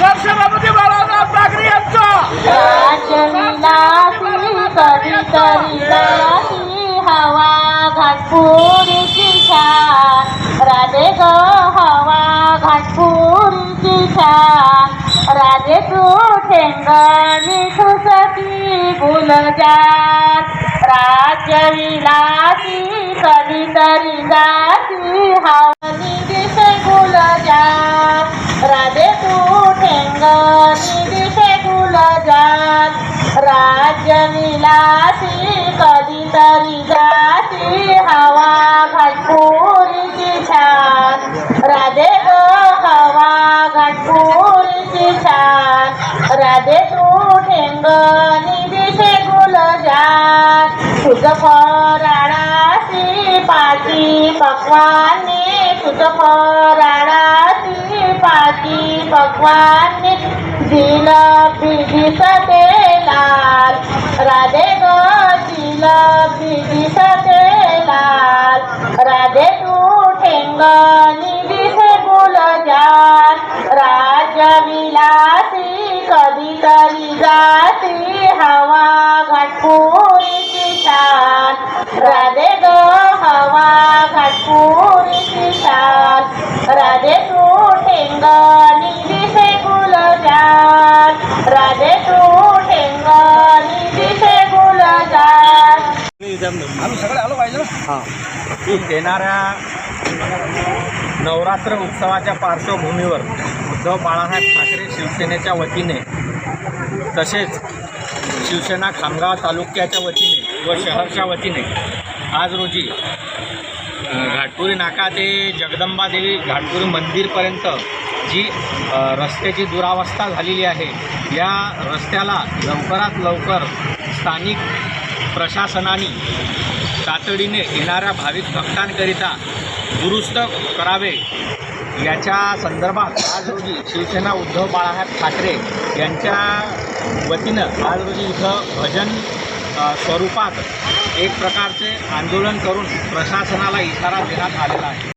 सभापती बाळासाहेब ठाकरे हवा घाटपुरीची छा राजे ग हवा घाटपुरीची छा राधे तू ठेंगणी तुझी गुलजात राज्य विलासी कधी तरी जाती हवा राज्य विलासी कधीतरी जाती. हवा घाटपुरीची छान. राधे ग हवा घाटपुरीची छान. राधे तू ठेंगणी दिसे गुलजात तुझं फराळाची पाटी पक्वाने. तुझं फराळाची पाटी भगवान जिलबी दिसते लाल राधे ग जिलबी दिसते लाल राधे तू ठेंगणी दिसे गुलजात राजा विलासी कधीतरी जाती हवा घाटपुरीची छान राधे ग हवा घाटपुरीची छान राधे तू ठेंगणी गुलजात राधे तू ठेंगणी दिसे गुलजात. आम्ही सगळे आलो पाहिजे ना? येणाऱ्या नवरात्र उत्सवाच्या पार्श्वभूमीवर उद्धव बाळासाहेब ठाकरे शिवसेनेच्या वतीने तसेच शिवसेना खामगाव तालुक्याच्या वतीने व शहरच्या वतीने आज रोजी घाटपुरी नाका ते जगदंबा देवी घाटपुरी मंदिरपर्यंत जी रस्त्याची दुरावस्था झालेली आहे या रस्त्याला लवकरात लवकर स्थानिक प्रशासनाने तातडीने येणाऱ्या भाविक भक्तांकरिता दुरुस्त करावे. याच्या संदर्भात आज रोजी शिवसेना उद्धव बाळासाहेब ठाकरे यांच्या वतीनं आज रोजी इथं भजन स्वरूपात एक प्रकारचे आंदोलन करून प्रशासनाला इशारा देण्यात आलेला आहे.